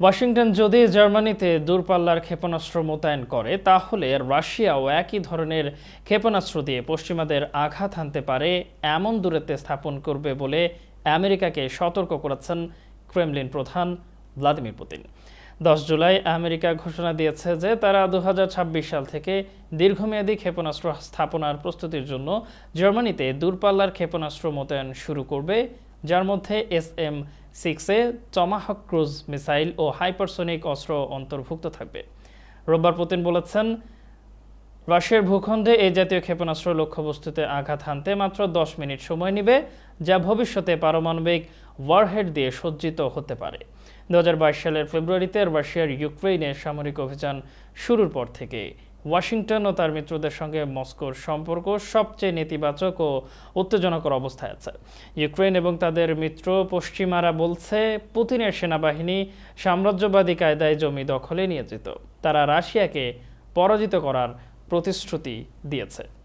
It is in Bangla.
ওয়াশিংটন যদি জার্মানিতে দূরপাল্লার ক্ষেপণাস্ত্র মোতায়েন করে, তাহলে রাশিয়াও একই ধরনের ক্ষেপণাস্ত্র দিয়ে পশ্চিমাদের আঘাত হানতে পারে, এমন দূরত্বে স্থাপন করবে বলে আমেরিকাকে সতর্ক করেছেন ক্রেমলিন প্রধান ভ্লাদিমির পুতিন। দশ জুলাই আমেরিকা ঘোষণা দিয়েছে যে, তারা দু হাজার ছাব্বিশ সাল থেকে দীর্ঘমেয়াদী ক্ষেপণাস্ত্র স্থাপনার প্রস্তুতির জন্য জার্মানিতে দূরপাল্লার ক্ষেপণাস্ত্র মোতায়েন শুরু করবে যার মধ্যে এস এম সিক্সে চমাহক ক্রুজ মিসাইল ও হাইপারসোনিক অস্ত্র অন্তর্ভুক্ত থাকবে। রোববার পুতিন বলেছেন রাশিয়ার ভূখণ্ডে এই জাতীয় ক্ষেপণাস্ত্র লক্ষ্যবস্তুতে আঘাত হানতে মাত্র দশ মিনিট সময় নেবে, যা ভবিষ্যতে পারমাণবিক ওয়ারহেড দিয়ে সজ্জিত হতে পারে। দু সালের ফেব্রুয়ারিতে রাশিয়ার ইউক্রেইনে সামরিক অভিযান শুরুর পর থেকে ওয়াশিংটন ও তার মিত্রদের সঙ্গে মস্কোর সম্পর্ক সবচেয়ে নেতিবাচক ও উত্তেজনকর অবস্থায় আছে। ইউক্রেন এবং তাদের মিত্র পশ্চিমারা বলছে, পুতিনের সেনাবাহিনী সাম্রাজ্যবাদী কায়দায় জমি দখলে নিয়োজিত। তারা রাশিয়াকে পরাজিত করার প্রতিশ্রুতি দিয়েছে।